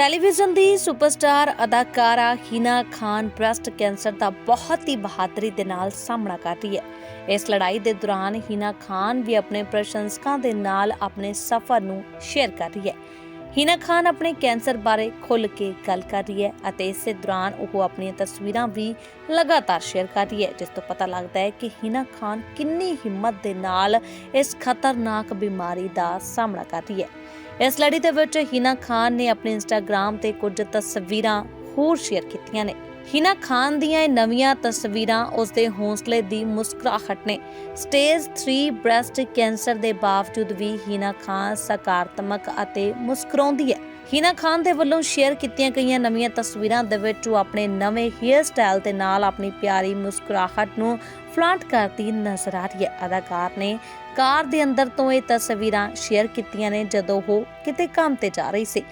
Television ਦੀ superstar ਅਦਾਕਾਰਾ Hina Khan breast cancer ਦਾ ਬਹੁਤ ਹੀ ਬਹਾਦਰੀ ਦੇ ਨਾਲ ਸਾਹਮਣਾ ਕਰ ਰਹੀ ਹੈ। ਇਸ ਲੜਾਈ ਦੇ ਦੌਰਾਨ ਹੀਨਾ ਖਾਨ ਵੀ ਆਪਣੇ ਪ੍ਰਸ਼ੰਸਕਾਂ ਦੇ ਨਾਲ ਆਪਣੇ ਸਫ਼ਰ ਨੂੰ ਸ਼ੇਅਰ ਕਰ ਰਹੀ ਹੈ। ਹੀਨਾ ਖਾਨ ਆਪਣੇ ਕੈਂਸਰ ਬਾਰੇ ਖੁੱਲ ਕੇ ਗੱਲ ਕਰ ਰਹੀ ਹੈ ਅਤੇ ਇਸੇ ਦੌਰਾਨ ਉਹ ਆਪਣੀਆਂ ਤਸਵੀਰਾਂ ਵੀ ਲਗਾਤਾਰ ਸ਼ੇਅਰ ਕਰ ਰਹੀ ਹੈ, ਜਿਸ ਤੋਂ ਪਤਾ ਲੱਗਦਾ ਹੈ ਕਿ ਹੀਨਾ ਖਾਨ ਕਿੰਨੀ ਹਿੰਮਤ ਦੇ ਨਾਲ ਇਸ ਖਤਰਨਾਕ ਬਿਮਾਰੀ ਦਾ ਸਾਹਮਣਾ ਕਰ ਰਹੀ ਹੈ। ਇਸ ਲੜੀ ਦੇ ਵਿੱਚ ਹੀਨਾ ਖਾਨ ਨੇ ਆਪਣੇ ਇੰਸਟਾਗ੍ਰam ਤੇ ਕੁਝ ਤਸਵੀਰਾਂ ਹੋਰ ਸ਼ੇਅਰ ਕੀਤੀਆਂ ਨੇ। ਹੀਨਾ ਖਾਨ ਦੀਆਂ ਇਹ ਨਵੀਆਂ ਤਸਵੀਰਾਂ ਉਸ ਦੇ ਹੌਸਲੇ ਦੀ ਮੁਸਕਰਾਹਟ ਨੇ। ਸਟੇਜ 3 ਬ੍ਰੈਸਟ ਕੈਂਸਰ ਦੇ ਬਾਵਜੂਦ ਵੀ ਹੀਨਾ ਖਾਨ ਸਕਾਰਾਤਮਕ ਅਤੇ ਮੁਸਕਰਾਉਂਦੀ ਹੈ। ਹੀਨਾ ਖਾਨ ਦੇ ਵੱਲੋਂ ਸ਼ੇਅਰ ਕੀਤੀਆਂ ਗਈਆਂ ਨਵੀਆਂ ਤਸਵੀਰਾਂ ਦੇ ਵਿੱਚ ਉਹ ਆਪਣੇ ਨਵੇਂ ਹੇਅਰ ਸਟਾਈਲ ਦੇ ਨਾਲ ਆਪਣੀ ਪਿਆਰੀ ਮੁਸਕਰਾਹਟ ਨੂੰ ਫਲਾਂਟ ਕਰਦੀ ਨਜ਼ਰ ਆ ਰਹੀ ਹੈ। ਅਦਾਕਾਰ ਨੇ ਕਾਰ ਦੇ ਅੰਦਰ ਤੋਂ ਇਹ ਤਸਵੀਰਾਂ ਸ਼ੇਅਰ ਕੀਤੀਆਂ ਨੇ ਜਦੋਂ ਉਹ ਕਿਤੇ ਕੰਮ ਤੇ ਜਾ ਰਹੀ ਸੀ।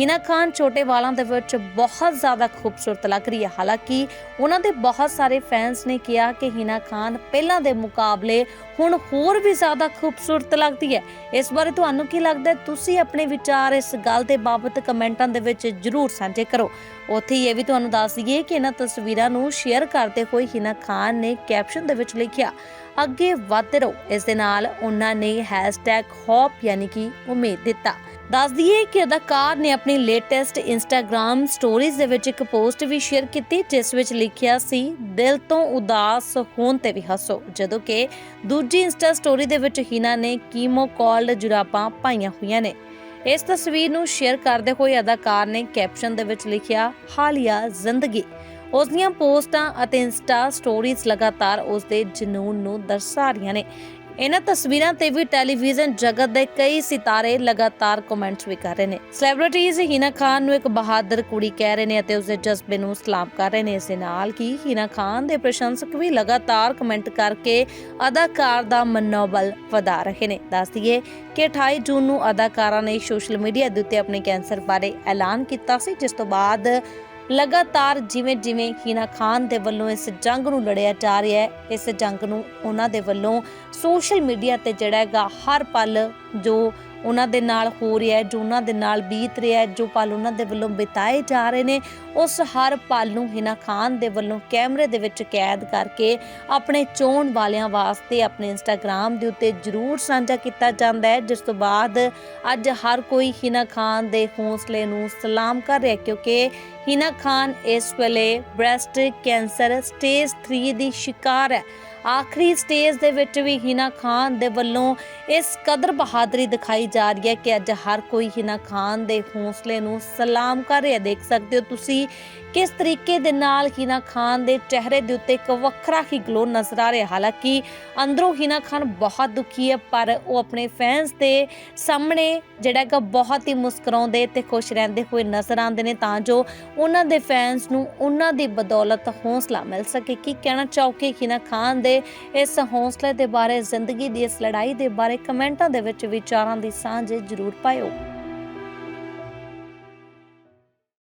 ਹਿਨਾ ਖਾਨ ਛੋਟੇ ਵਾਲਾਂ ਦੇ ਵਿੱਚ ਬਹੁਤ ਜ਼ਿਆਦਾ ਖੂਬਸੂਰਤ ਲੱਗ ਰਹੀ ਹੈ। ਹਾਲਾਂਕਿ ਉਹਨਾਂ ਦੇ ਬਹੁਤ ਸਾਰੇ ਫੈਨਸ ਨੇ ਕਿਹਾ ਕਿ ਹਿਨਾ ਖਾਨ ਪਹਿਲਾਂ ਦੇ ਮੁਕਾਬਲੇ ਹੁਣ ਹੋਰ ਵੀ ਜ਼ਿਆਦਾ ਖੂਬਸੂਰਤ ਲੱਗਦੀ ਹੈ। ਇਸ ਬਾਰੇ ਤੁਹਾਨੂੰ ਕੀ ਲੱਗਦਾ ਤੁਸੀਂ ਆਪਣੇ ਵਿਚਾਰ ਇਸ ਗੱਲ ਦੇ ਬਾਬਤ ਕਮੈਂਟਾਂ ਦੇ ਵਿੱਚ ਜਰੂਰ ਸਾਂਝੇ ਕਰੋ। ਉੱਥੇ ਹੀ ਇਹ ਵੀ ਤੁਹਾਨੂੰ ਦੱਸ ਦਈਏ ਕਿ ਇਹਨਾਂ ਤਸਵੀਰਾਂ ਨੂੰ ਸ਼ੇਅਰ ਕਰਦੇ ਹੋਏ ਹਿਨਾ ਖਾਨ ਨੇ ਕੈਪਸ਼ਨ ਦੇ ਵਿੱਚ ਲਿਖਿਆ, ਅੱਗੇ ਵੱਧ ਰਹੋ। ਇਸ ਦੇ ਨਾਲ ਉਹਨਾਂ ਨੇ #ਹੋਪ ਯਾਨੀ ਕਿ ਉਮੀਦ ਦਿੱਤਾ। ਦੱਸ ਦਈਏ ਕਿ ਅਦਾਕਾਰ ਨੇ ਆਪਣੀ ਲੇਟੈਸਟ ਇੰਸਟਾਗ੍ਰam ਸਟੋਰੀਜ਼ ਦੇ ਵਿੱਚ ਇੱਕ ਪੋਸਟ ਵੀ ਸ਼ੇਅਰ ਕੀਤੀ, ਜਿਸ ਵਿੱਚ ਲਿਖਿਆ ਸੀ, ਦਿਲ ਤੋਂ ਉਦਾਸ ਹੋਣ ਤੇ ਵੀ ਹੱਸੋ। ਜਦੋਂ ਕਿ ਦੂਜੀ ਇੰਸਟਾ ਸਟੋਰੀ ਦੇ ਵਿੱਚ ਹਿਨਾ ਨੇ ਕੀਮੋ ਕਾਲਡ ਜੁਰਾਬਾਂ ਪਾਈਆਂ ਹੋਈਆਂ ਨੇ। ਇਸ ਤਸਵੀਰ ਨੂੰ ਸ਼ੇਅਰ ਕਰਦੇ ਹੋਏ ਅਦਾਕਾਰ ਨੇ ਕੈਪਸ਼ਨ ਦੇ ਵਿੱਚ ਲਿਖਿਆ, ਹਾਲੀਆ ਜ਼ਿੰਦਗੀ। ਉਸ ਦੀਆਂ ਪੋਸਟਾਂ ਅਤੇ ਇੰਸਟਾ ਸਟੋਰੀਜ਼ ਲਗਾਤਾਰ ਉਸ ਦੇ ਜਨੂਨ ਨੂੰ ਦਰਸਾ ਰਹੀਆਂ ਨੇ। ਇਹਨਾਂ ਤਸਵੀਰਾਂ ਤੇ ਵੀ ਟੈਲੀਵਿਜ਼ਨ ਜਗਤ ਦੇ ਕਈ ਸਿਤਾਰੇ ਲਗਾਤਾਰ ਕਮੈਂਟਸ ਵੀ ਕਰ ਰਹੇ ਨੇ। ਸੈਲੀਬ੍ਰਿਟੀਜ਼ ਹਿਨਾ ਖਾਨ ਨੂੰ ਇੱਕ ਬਹਾਦਰ ਕੁੜੀ ਕਹਿ ਰਹੇ ਨੇ ਅਤੇ ਉਸ ਦੇ ਜਜ਼ਬੇ ਨੂੰ ਸਲਾਮ ਕਰ ਰਹੇ ਨੇ। ਇਸ ਦੇ ਨਾਲ ਕਿ ਹਿਨਾ ਖਾਨ ਦੇ ਪ੍ਰਸ਼ੰਸਕ ਵੀ ਲਗਾਤਾਰ ਕਮੈਂਟ ਕਰਕੇ ਅਦਾਕਾਰ ਦਾ ਮਨੋਬਲ ਵਧਾ ਰਹੇ ਨੇ। ਦੱਸ ਦਈਏ ਕਿ 28 ਜੂਨ ਨੂੰ ਅਦਾਕਾਰਾ ਨੇ ਸੋਸ਼ਲ ਮੀਡੀਆ ਦੇ ਉੱਤੇ ਆਪਣੇ ਕੈਂਸਰ ਬਾਰੇ ਐਲਾਨ ਕੀਤਾ ਸੀ, ਜਿਸ ਤੋਂ ਬਾਅਦ ਲਗਾਤਾਰ ਜਿਵੇਂ ਜਿਵੇਂ ਹੀਨਾ ਖਾਨ ਦੇ ਵੱਲੋਂ ਇਸ ਜੰਗ ਨੂੰ ਲੜਿਆ ਜਾ ਰਿਹਾ ਹੈ, ਇਸ ਜੰਗ ਨੂੰ ਉਹਨਾਂ ਦੇ ਵੱਲੋਂ ਸੋਸ਼ਲ ਮੀਡੀਆ ਤੇ ਜਿਹੜਾ ਹੈਗਾ ਹਰ ਪਲ ਜੋ ਉਹਨਾਂ ਦੇ ਨਾਲ ਹੋ ਰਿਹਾ ਹੈ, ਜੋ ਉਹਨਾਂ ਦੇ ਨਾਲ ਬੀਤ ਰਿਹਾ ਹੈ, ਜੋ ਪਲ ਉਹਨਾਂ ਦੇ ਵੱਲੋਂ ਬਿਤਾਏ ਜਾ ਰਹੇ ਨੇ, ਉਸ ਹਰ ਪਲ ਨੂੰ ਹਿਨਾ ਖਾਨ ਦੇ ਵੱਲੋਂ ਕੈਮਰੇ ਦੇ ਵਿੱਚ ਕੈਦ ਕਰਕੇ ਆਪਣੇ ਚੋਣ ਵਾਲਿਆਂ ਵਾਸਤੇ ਆਪਣੇ ਇੰਸਟਾਗ੍ਰam ਦੇ ਉੱਤੇ ਜ਼ਰੂਰ ਸਾਂਝਾ ਕੀਤਾ ਜਾਂਦਾ ਹੈ, ਜਿਸ ਤੋਂ ਬਾਅਦ ਅੱਜ ਹਰ ਕੋਈ ਹਿਨਾ ਖਾਨ ਦੇ ਹੌਸਲੇ ਨੂੰ ਸਲਾਮ ਕਰ ਰਿਹਾ ਕਿਉਂਕਿ ਹਿਨਾ ਖਾਨ ਇਸ ਵੇਲੇ ਬ੍ਰੈਸਟ ਕੈਂਸਰ ਸਟੇਜ 3 ਦੀ ਸ਼ਿਕਾਰ ਹੈ। ਆਖਰੀ ਸਟੇਜ ਦੇ ਵਿੱਚ ਵੀ ਹਿਨਾ ਖਾਨ ਦੇ ਵੱਲੋਂ ਇਸ ਕਦਰ ਬਹਾਦਰੀ ਦਿਖਾਈ ਜਾ ਰਹੀ ਹੈ ਕਿ ਅੱਜ ਹਰ ਕੋਈ ਹਿਨਾ ਖਾਨ ਦੇ ਹੌਸਲੇ ਨੂੰ ਸਲਾਮ ਕਰ ਰਿਹਾ ਦੇਖ ਸਕਦੇ ਹੋ ਤੁਸੀਂ ਕਿਸ ਤਰੀਕੇ ਦੇ ਨਾਲ ਹਿਨਾ ਖਾਨ ਦੇ ਚਿਹਰੇ ਦੇ ਉੱਤੇ ਇੱਕ ਵੱਖਰਾ ਹੀ ਗਲੋ ਨਜ਼ਰ ਆ ਰਿਹਾ? ਹਾਲਾਂਕਿ ਅੰਦਰੋਂ ਹਿਨਾ ਖਾਨ ਬਹੁਤ ਦੁਖੀ ਹੈ, ਪਰ ਉਹ ਆਪਣੇ ਫੈਨਸ ਦੇ ਸਾਹਮਣੇ ਜਿਹੜਾ ਕਿ ਬਹੁਤ ਹੀ ਮੁਸਕਰਾਉਂਦੇ ਤੇ ਖੁਸ਼ ਰਹਿੰਦੇ ਹੋਏ ਨਜ਼ਰ ਆਉਂਦੇ ਨੇ, ਤਾਂ ਜੋ ਉਹਨਾਂ ਦੇ ਫੈਨਸ ਨੂੰ ਉਹਨਾਂ ਦੀ ਬਦੌਲਤ ਹੌਸਲਾ ਮਿਲ ਸਕੇ। ਕੀ ਕਹਿਣਾ ਚਾਹੋਗੇ ਹਿਨਾ ਖਾਨ ਦੇ ਇਸ ਹੌਸਲੇ ਦੇ ਬਾਰੇ, ਜ਼ਿੰਦਗੀ ਦੀ ਇਸ ਲੜਾਈ ਦੇ ਬਾਰੇ? ਕਮੈਂਟਾਂ ਦੇ ਵਿੱਚ ਵਿਚਾਰਾਂ ਦੀ ਸਾਂਝ ਜ਼ਰੂਰ ਪਾਇਓ।